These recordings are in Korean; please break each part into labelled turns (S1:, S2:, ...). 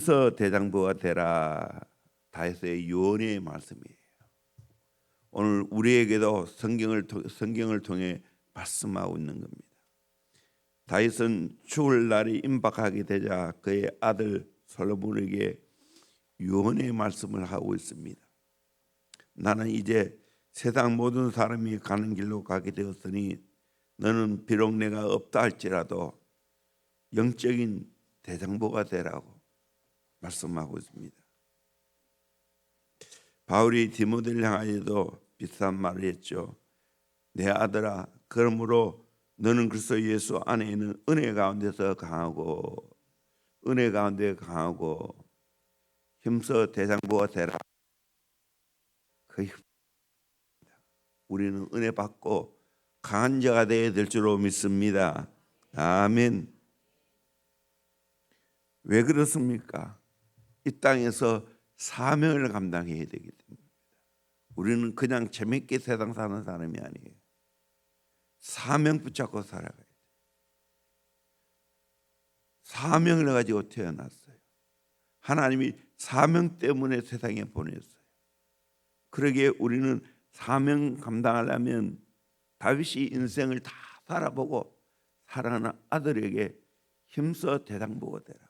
S1: 서 대장부가 되라 다윗의 유언의 말씀이에요. 오늘 우리에게도 성경을 통- 성경을 통해 말씀하고 있는 겁니다. 다윗은 죽을 날이 임박하게 되자 그의 아들 솔로몬에게 유언의 말씀을 하고 있습니다. 나는 이제 세상 모든 사람이 가는 길로 가게 되었으니 너는 비록 내가 없다 할지라도 영적인 대장보가 되라고 말씀하고 있습니다. 바울이 디모데를 향하여도 비슷한 말을 했죠. 내 아들아, 그러므로 너는 그리스도 예수 안에 있는 은혜 가운데서 강하고 은혜 가운데 강하고 힘써 대장부가 되라. 그 힘- 우리는 은혜 받고 강한 자가 되어야 될 줄로 믿습니다. 아멘. 왜 그렇습니까? 이 땅에서 사명을 감당해야 되기 때문입니다. 우리는 그냥 재밌게 세상 사는 사람이 아니에요. 사명 붙잡고 살아가야 돼. 사명을 가지고 태어났어요. 하나님이 사명 때문에 세상에 보냈어요. 그러기에 우리는 사명 감당하려면 다윗이 인생을 다 살아보고 사랑하는 아들에게 힘써 대장보가 되라.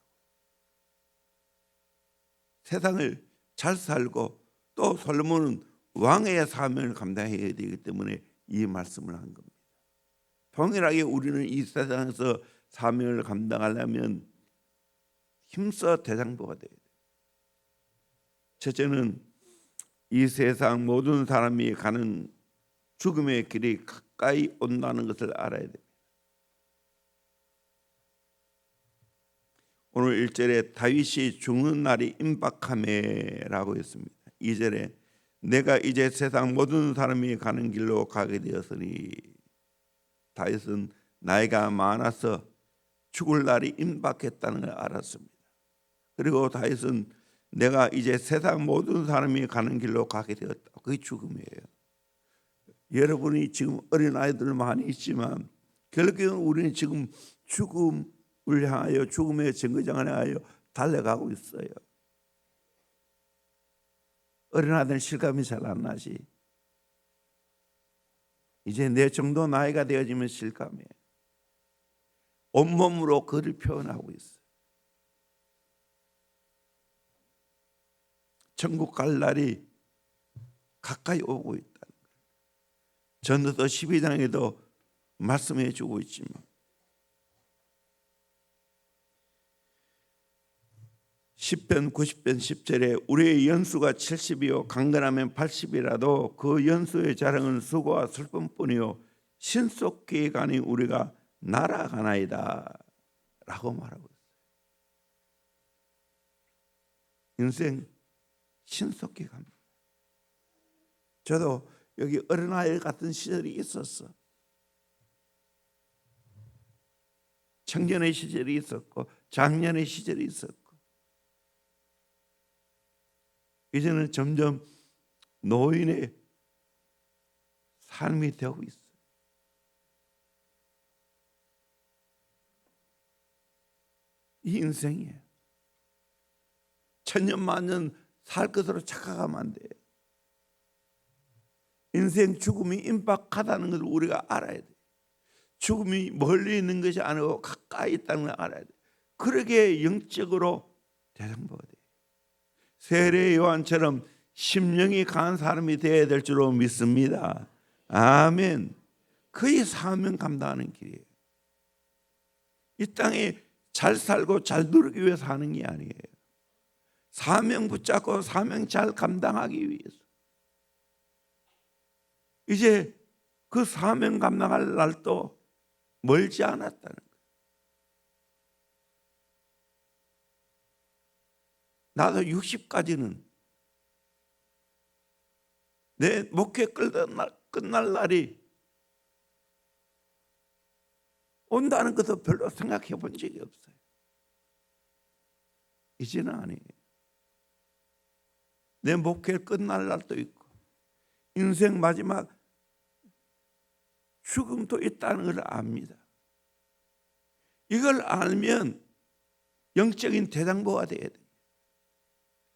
S1: 세상을 잘 살고 또 솔로몬은 왕의 사명을 감당해야 되기 때문에 이 말씀을 한 겁니다. 동일하게 우리는 이 세상에서 사명을 감당하려면 힘써 대장보가 돼야 돼요. 첫째는 이 세상 모든 사람이 가는 죽음의 길이 가까이 온다는 것을 알아야 됩니 오늘 1절에 다윗이 죽는 날이 임박함에라고 했습니다. 2절에 내가 이제 세상 모든 사람이 가는 길로 가게 되었으니 다윗은 나이가 많아서 죽을 날이 임박했다는 걸 알았습니다. 그리고 다윗은 내가 이제 세상 모든 사람이 가는 길로 가게 되었다. 그게 죽음이에요. 여러분이 지금 어린 아이들 많이 있지만 결국은 우리는 지금 죽음 을 향하여 죽음의 정거장을 향하여 달려가고 있어요. 어린 아들 실감이 잘 안 나지. 이제 내 정도 나이가 되어지면 실감해. 온몸으로 그를 표현하고 있어. 천국 갈 날이 가까이 오고 거예요. 전도서 12장에도 말씀해 주고 있지만 십편 90편 10절에 우리의 연수가 70이요 강건하면 80이라도 그 연수의 자랑은 수고와 슬픔뿐이요 신속히 가니 우리가 날아가나이다 라고 말하고 있어요. 인생 신속히 갑니다. 저도 여기 어린아이 같은 시절이 있었어. 청년의 시절이 있었고 장년의 시절이 있었고 이제는 점점 노인의 삶이 되고 있어. 이 인생이에요. 천년 만년 살 것으로 착각하면 안 돼. 인생 죽음이 임박하다는 걸 우리가 알아야 돼. 죽음이 멀리 있는 것이 아니고 가까이 있다는 걸 알아야 돼. 그러게 영적으로 대장보가 돼. 세례 요한처럼 심령이 강한 사람이 되어야 될 줄로 믿습니다. 아멘. 그의 사명 감당하는 길이에요. 이 땅에 잘 살고 잘 누리기 위해서 하는 게 아니에요. 사명 붙잡고 사명 잘 감당하기 위해서. 이제 그 사명 감당할 날도 멀지 않았다는 거예요. 나도 60까지는 내 목회 끝날, 끝날 날이 온다는 것도 별로 생각해 본 적이 없어요. 이제는 아니에요. 내 목회 끝날 날도 있고 인생 마지막 죽음도 있다는 걸 압니다. 이걸 알면 영적인 대장보가 돼야 돼.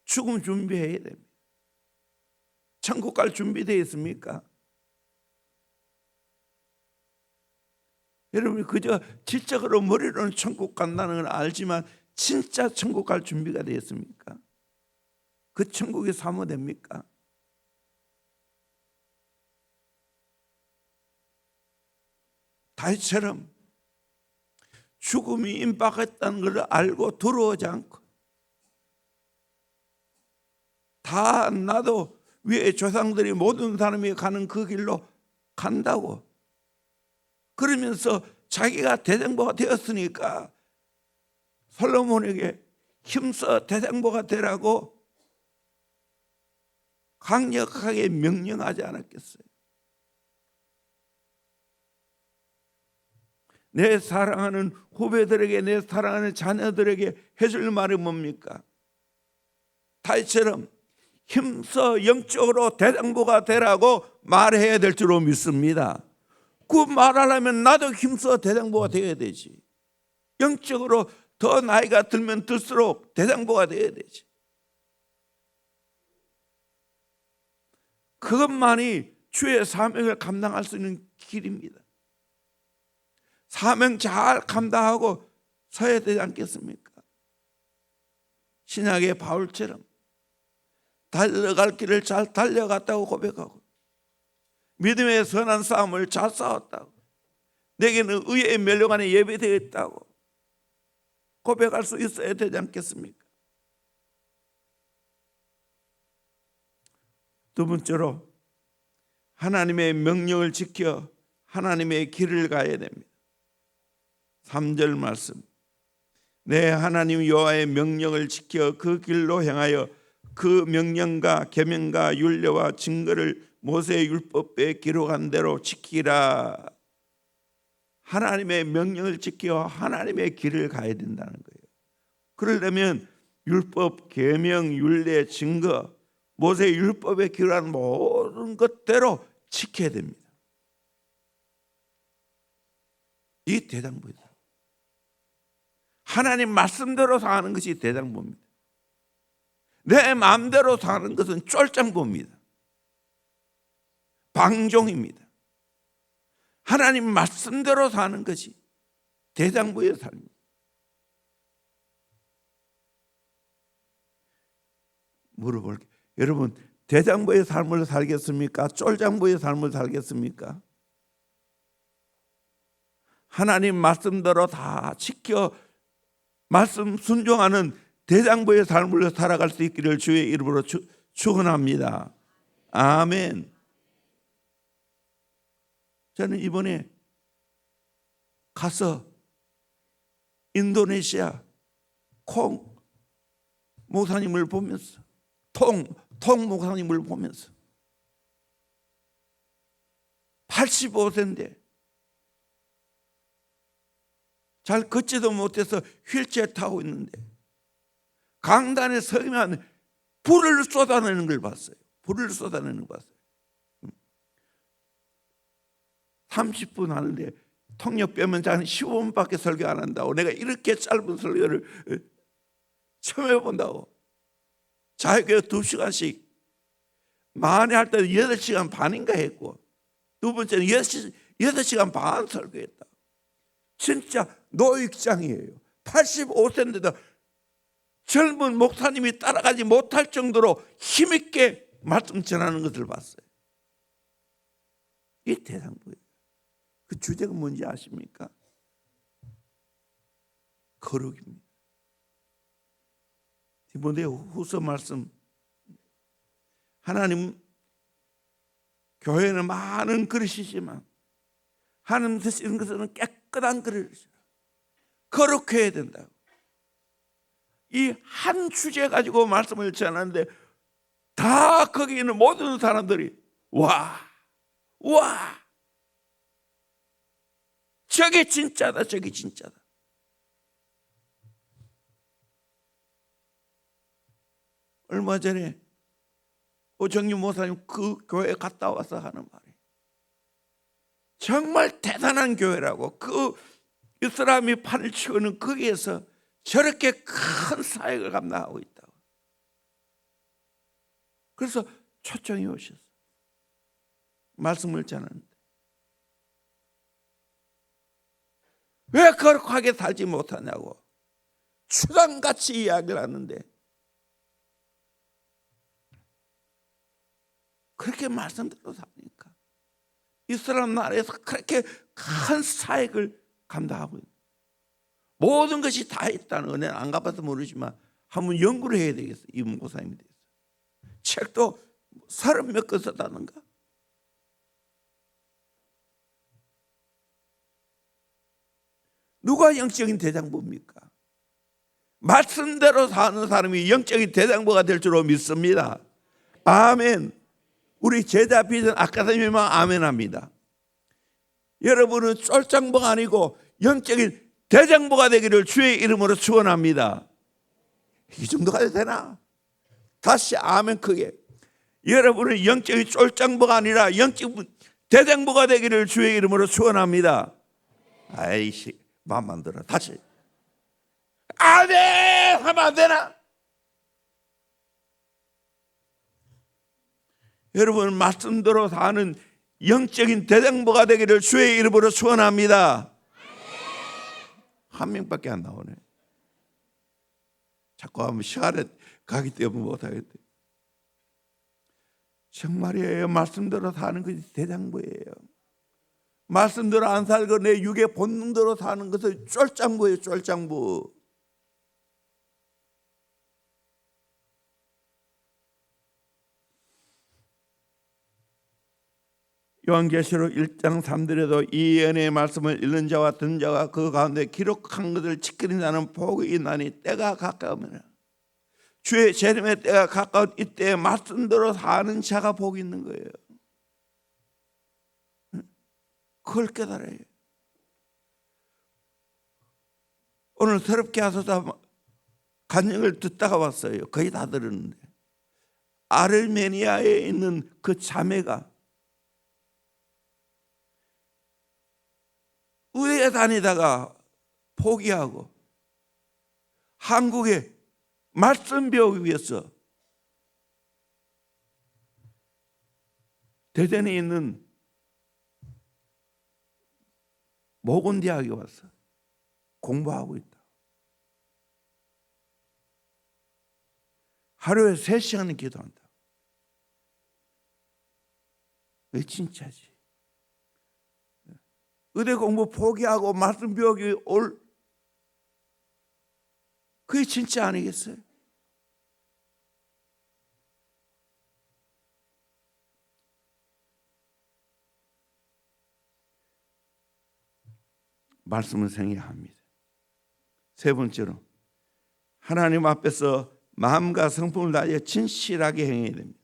S1: 죽음 준비해야 됩니다. 천국 갈 준비되어 있습니까? 여러분이 그저 지적으로 머리로는 천국 간다는 걸 알지만 진짜 천국 갈 준비가 되었습니까? 그 천국이 사모됩니까? 다윗처럼 죽음이 임박했다는 걸 알고 두려워하지 않고 다 나도 위에 조상들이 모든 사람이 가는 그 길로 간다고 그러면서 자기가 대장보가 되었으니까 솔로몬에게 힘써 대장보가 되라고 강력하게 명령하지 않았겠어요. 내 사랑하는 후배들에게 내 사랑하는 자녀들에게 해줄 말이 뭡니까? 다이처럼 힘써 영적으로 대장보가 되라고 말해야 될 줄로 믿습니다. 그 말하려면 나도 힘써 대장보가 되어야 되지. 영적으로 더 나이가 들면 들수록 대장보가 되어야 되지. 그것만이 주의 사명을 감당할 수 있는 길입니다. 사명 잘 감당하고 서야 되지 않겠습니까? 신약의 바울처럼 달려갈 길을 잘 달려갔다고 고백하고 믿음의 선한 싸움을 잘 싸웠다고 내게는 의의 멸류관에 예배되어 있다고 고백할 수 있어야 되지 않겠습니까? 두 번째로 하나님의 명령을 지켜 하나님의 길을 가야 됩니다. 3절 말씀. 내 하나님 여호와의 명령을 지켜 그 길로 행하여 그 명령과 계명과 율례와 증거를 모세의 율법에 기록한 대로 지키라. 하나님의 명령을 지켜 하나님의 길을 가야 된다는 거예요. 그러려면 율법, 계명, 율례, 증거, 모세의 율법에 기록한 모든 것대로 지켜야 됩니다. 이 대장부입니다. 하나님 말씀대로 사는 것이 대장부입니다. 내 마음대로 사는 것은 쫄장부입니다. 방종입니다. 하나님 말씀대로 사는 것이 대장부의 삶입니다. 물어볼게요. 여러분, 대장부의 삶을 살겠습니까? 쫄장부의 삶을 살겠습니까? 하나님 말씀대로 다 지켜 말씀 순종하는 대장부의 삶을 살아갈 수 있기를 주의 이름으로 축- 축원합니다. 아멘. 저는 이번에 가서 인도네시아 콩 목사님을 보면서 통, 통 목사님을 보면서 85세인데 잘 걷지도 못해서 휠체어 타고 있는데 강단에 서면 불을 쏟아내는 걸 봤어요. 불을 쏟아내는 걸 봤어요. 30분 하는데 통역 빼면 자는 15분밖에 설교 안 한다고. 내가 이렇게 짧은 설교를 어, 처음 해본다고. 자기가 두 시간씩. 많이 할 때는 8시간 반인가 했고 두 번째는 6시간 반 설교했다. 진짜 노익장이에요. 85세인데도 젊은 목사님이 따라가지 못할 정도로 힘있게 말씀 전하는 것을 봤어요. 이 대상부예요. 그 주제가 뭔지 아십니까? 거룩입니다. 디모데 후서 말씀. 하나님 교회는 많은 그릇이지만 하나님 드시는 것은 깨끗한 그릇이라 거룩해야 된다고 이 한 주제 가지고 말씀을 전하는데 다 거기 있는 모든 사람들이 와, 와, 저게 진짜다, 저게 진짜다. 얼마 전에 오정유 목사님 그 교회 갔다 와서 하는 말이 정말 대단한 교회라고 그 이스라엘이 판을 치고는 거기에서 저렇게 큰 사역을 감당하고 있다고. 85세인데도 85세인데도 정말 대단한 교회라고 그 이스라엘이 판을 치고는 그 이스라엘이 판을 치고는 거기에서 저렇게 큰 사역을 감당하고 있다고. 85세인데도 정말 대단한 교회라고 그 이스라엘이 판을 치고는 거기에서 저렇게 큰 사역을 감당하고 있다고. 그래서 초청이 오셨어. 말씀을 전하는데 왜 거룩하게 살지 못하냐고 추장같이 이야기를 하는데 그렇게 말씀대로 사니까 이스라엘 나라에서 그렇게 큰 사역을 감당하고 있는 모든 것이 다 있다는 은혜는 안 갚아서 모르지만 한번 연구를 해야 되겠어 이 목사님에 대해서 책도 서른 몇 권 썼다는가 누가 영적인 대장부입니까? 말씀대로 사는 사람이 영적인 대장부가 될 줄로 믿습니다. 아멘. 우리 제자 비전 아카데미만 아멘합니다. 여러분은 쫄장부가 아니고 영적인 대장부가 되기를 주의 이름으로 축원합니다. 이 정도가 되나? 다시 아멘 크게. 여러분은 영적인 쫄장부가 아니라 영적 대장부가 되기를 주의 이름으로 축원합니다. 아이씨, 마음만 들어. 다시. 아멘 하면 안 되나? 여러분 말씀대로 사는 영적인 대장부가 되기를 주의 이름으로 축원합니다. 한 명밖에 안 나오네. 자꾸 하면 시간에 가기 때문에 못하겠대. 정말이에요. 말씀대로 사는 것이 대장부예요. 말씀대로 안 살고 내 육의 본능대로 사는 것은 쫄장부예요. 쫄장부. 요한계시록 1장 3절에도 이 은혜의 말씀을 읽는 자와 듣는 자가 그 가운데 기록한 것을 지키는 자는 복이 있나니 때가 가까우면 주의 재림의 때가 가까운 이때에 말씀대로 사는 자가 복이 있는 거예요. 그걸 깨달아요. 오늘 새롭게 하소서 간증을 듣다가 왔어요. 거의 다 들었는데 아르메니아에 있는 그 자매가 의회 다니다가 포기하고 한국에 말씀 배우기 위해서 대전에 있는 모건대학에 와서 공부하고 있다. 하루에 세 시간은 기도한다. 왜 진짜지? 의대 공부 포기하고 말씀 배우기 올 그게 진짜 아니겠어요? 말씀을 생각합니다. 세 번째로 하나님 앞에서 마음과 성품을 다하여 진실하게 행해야 됩니다.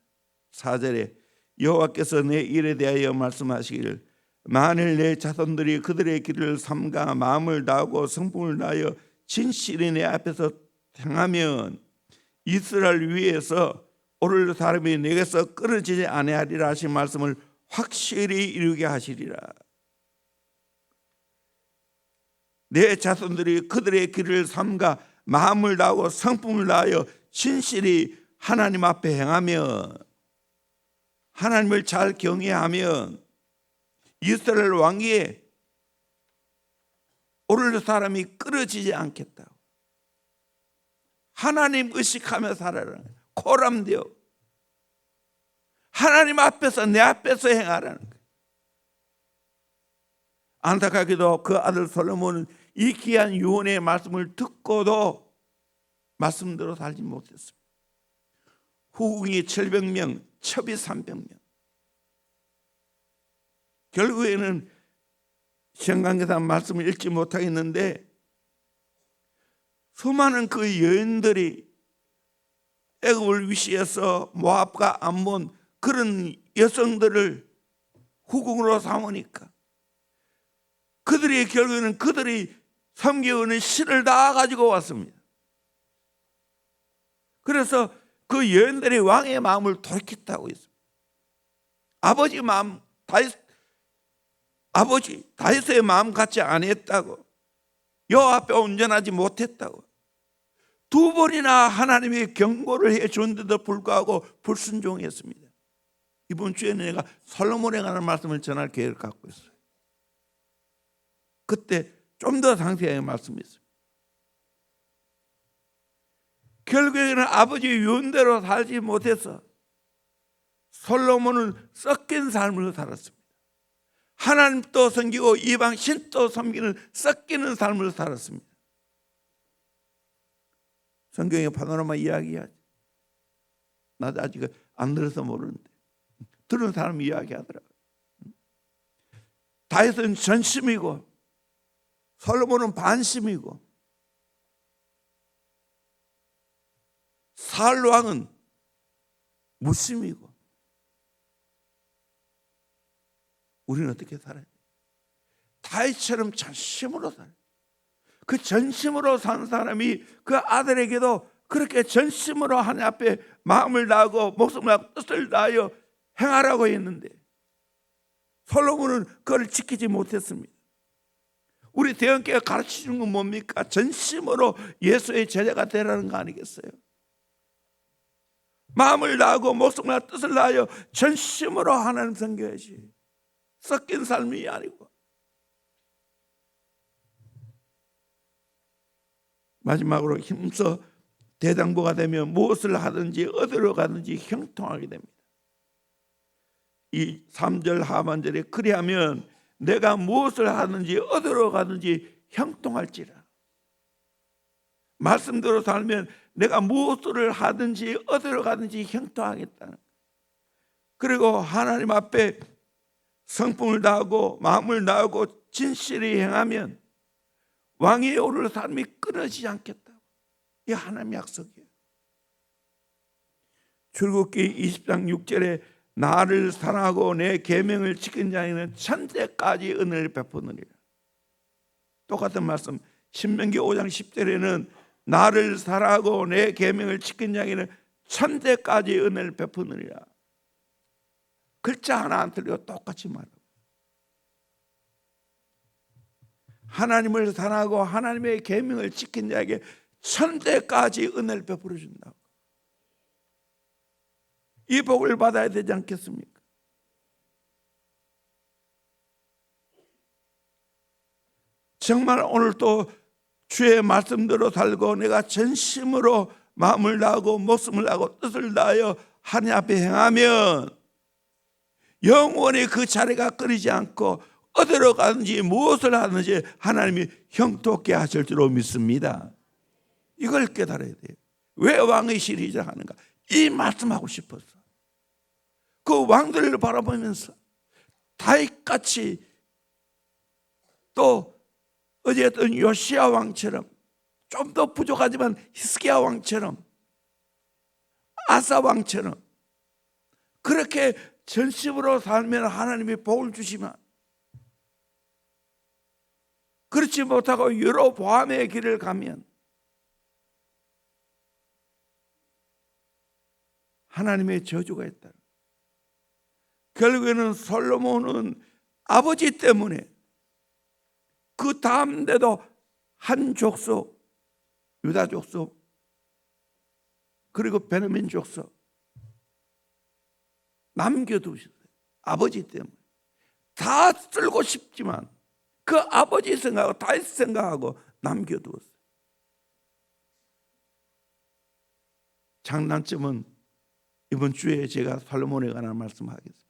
S1: 4절에 여호와께서 내 일에 대하여 말씀하시기를 만일 내 자손들이 그들의 길을 삼가 마음을 다하고 성품을 다하여 진실히 내 앞에서 행하면 이스라엘 위에서 오를 사람이 내게서 끊어지지 아니하리라 하신 말씀을 확실히 이루게 하시리라. 내 자손들이 그들의 길을 삼가 마음을 다하고 성품을 다하여 진실히 하나님 앞에 행하며 하나님을 잘 경외하면 이스라엘 왕위에 오를 사람이 끊어지지 않겠다. 하나님 의식하며 살아라. 코람되어 하나님 앞에서 내 앞에서 행하라는 거예요. 안타깝게도 그 아들 솔로몬은 이 귀한 유언의 말씀을 듣고도 말씀대로 살지 못했습니다. 후궁이 700명, 첩이 300명. 결국에는 시험관계사 말씀을 읽지 못하겠는데 수많은 그 여인들이 애굽을 위시해서 모압과 암몬 그런 여성들을 후궁으로 삼으니까 그들이 결국에는 그들이 섬기는 실을 다 가지고 왔습니다. 그래서 그 여인들이 왕의 마음을 돌이켰다고 했습니다. 아버지 마음 다윗 아버지 다윗의 마음 같지 않았다고 여호와 앞에 온전하지 못했다고 두 번이나 하나님의 경고를 해 줬는데도 불구하고 불순종했습니다. 이번 주에는 내가 솔로몬에 관한 말씀을 전할 계획을 갖고 있어요. 그때 좀 더 상세하게 말씀했습니다. 결국에는 아버지 윤대로 살지 못해서 솔로몬은 섞인 삶을 살았습니다. 하나님도 섬기고 이방 신도 섬기는 섞이는 삶을 살았습니다. 성경의 파노라마 이야기하지. 나도 아직 안 들어서 모르는데 들은 사람 이야기하더라고. 다윗은 전심이고 솔로몬은 반심이고 사울 왕은 무심이고 우리는 어떻게 살아요? 다윗처럼 전심으로 살아요. 그 전심으로 산 사람이 그 아들에게도 그렇게 전심으로 하나님 앞에 마음을 다하고 목숨을 다하고 뜻을 다하여 행하라고 했는데 솔로몬은 그걸 지키지 못했습니다. 우리 대형교회가 가르치는 건 뭡니까? 전심으로 예수의 제자가 되라는 거 아니겠어요? 마음을 다하고 목숨을 뜻을 다하여 전심으로 하나님 섬겨야지 섞인 삶이 아니고 마지막으로 힘써 대장부가 되면 무엇을 하든지 어디로 가든지 형통하게 됩니다. 이 3절 하반절에 그리하면 내가 무엇을 하든지 어디로 가든지 형통할지라. 말씀대로 살면 내가 무엇을 하든지 어디로 가든지 형통하겠다는. 그리고 하나님 앞에 성품을 다하고 마음을 다하고 진실히 행하면 왕이 오를 사람이 끊어지지 않겠다. 이 하나님 약속이에요. 출국기 20장 6절에 나를 사랑하고 내 계명을 지킨 자에는 천대까지 은혜를 베푸느니라. 똑같은 말씀 신명기 5장 10절에는 나를 사랑하고 내 계명을 지킨 자에는 천대까지 은혜를 베푸느니라. 글자 하나 안 틀리고 똑같이 말하고 하나님을 사랑하고 하나님의 계명을 지킨 자에게 천대까지 은혜를 베풀어 준다고. 이 복을 받아야 되지 않겠습니까? 정말 오늘 또 주의 말씀대로 살고 내가 전심으로 마음을 다하고 목숨을 다하고 뜻을 다하여 하나님 앞에 행하면 영원히 그 자리가 끊이지 않고 어디로 가든지 무엇을 하든지 하나님이 형통케 하실 줄로 믿습니다. 이걸 깨달아야 돼요. 왜 왕의 시리즈 하는가? 이 말씀하고 싶었어. 그 왕들을 바라보면서 다윗같이 또 어제였던 요시아 왕처럼 좀 더 부족하지만 히스기야 왕처럼 아사 왕처럼 그렇게 전심으로 살면 하나님이 복을 주시면 그렇지 못하고 여러 보암의 길을 가면 하나님의 저주가 있다. 결국에는 솔로몬은 아버지 때문에 그 다음에도 한 족속, 유다 족속, 그리고 베냐민 족속 남겨두셨어요. 아버지 때문에 다 쓸고 싶지만 그 아버지 생각하고 다윗 생각하고 남겨두었어요. 장난점은 이번 주에 제가 솔로몬에 관한 말씀하겠습니다.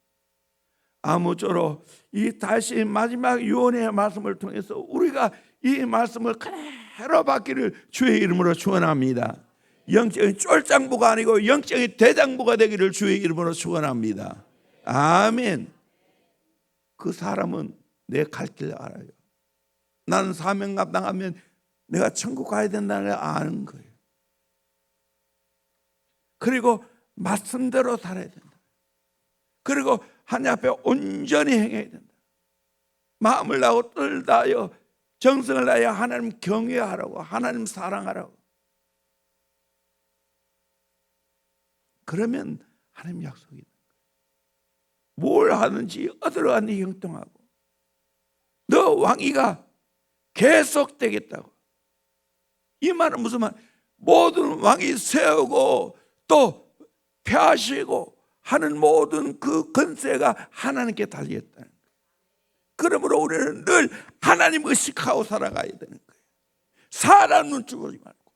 S1: 아무쪼록 이 다시 마지막 유언의 말씀을 통해서 우리가 이 말씀을 그대로 받기를 주의 이름으로 축원합니다. 영적인 쫄장부가 아니고 영적인 대장부가 되기를 주의 이름으로 축원합니다. 아멘. 그 사람은 내 갈 길 알아요. 나는 사명 감 당하면 내가 천국 가야 된다는 걸 아는 거예요. 그리고 말씀대로 살아야 된다. 그리고 하나님 앞에 온전히 행해야 된다. 마음을 다하고 뜰 다하여 정성을 다하여 하나님 경외하라고 하나님 사랑하라고 그러면 하나님 약속이 있는 거예요. 뭘 하든지 어디로 가든지 형통하고 너 왕위가 계속되겠다고 이 말은 무슨 말 모든 왕이 세우고 또 폐하시고 하는 모든 그 건세가 하나님께 달려있다는 거예요. 그러므로 우리는 늘 하나님 의식하고 살아가야 되는 거예요. 사람 눈치 보지 말고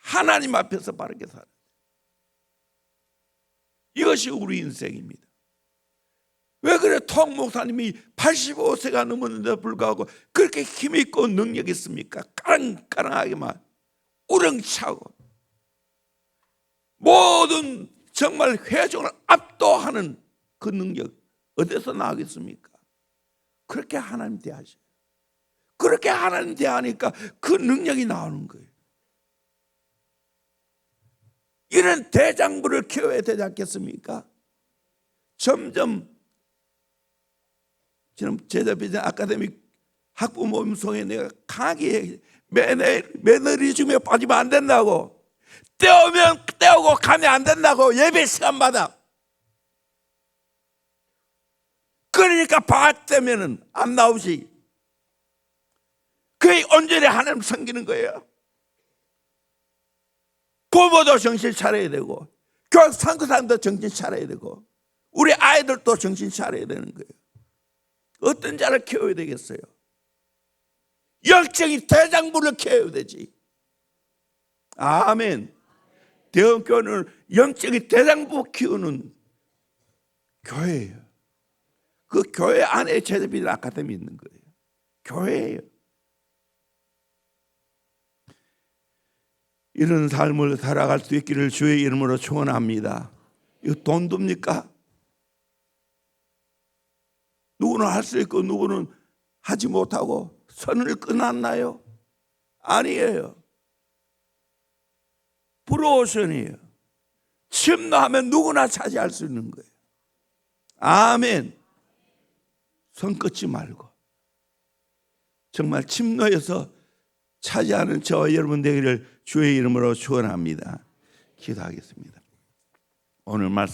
S1: 하나님 앞에서 바르게 돼요. 이것이 우리 인생입니다. 왜 그래 통 목사님이 85세가 넘었는데 불구하고 그렇게 힘있고 능력 있습니까? 까랑까랑하게만 우렁차고 모든 정말 회중을 압도하는 그 능력 어디서 나오겠습니까? 그렇게 하나님 대하셔요. 그렇게 하나님 대하니까 그 능력이 나오는 거예요. 이런 대장부를 키워야 되지 않겠습니까? 점점 지금 제자비전 아카데미 학부 모임 속에 내가 강하게 매너, 매너리즘에 빠지면 안 된다고. 떼오면 떼오고 가면 안 된다고 예배 시간마다. 그러니까 때면은 안 나오지. 그게 온전히 하나님 섬기는 거예요 부모도 정신 차려야 되고 교육 상급 사람도 정신 차려야 되고 우리 아이들도 정신 차려야 되는 거예요 어떤 자를 키워야 되겠어요? 열정이 대장부를 키워야 되지. 아멘. 대원교회는 영적인 대장부 키우는 교회예요. 그 교회 안에 제자비전 아카데미 있는 거예요. 교회예요. 이런 삶을 살아갈 수 있기를 주의 이름으로 축원합니다. 이거 돈 듭니까? 누구는 할 수 있고 누구는 하지 못하고 선을 끊었나요? 아니에요. 프로오션이에요. 침노하면 누구나 차지할 수 있는 거예요. 아멘. 손 끊지 말고 정말 침노에서 차지하는 저와 여러분 되기를 주의 이름으로 축원합니다. 기도하겠습니다. 오늘 말씀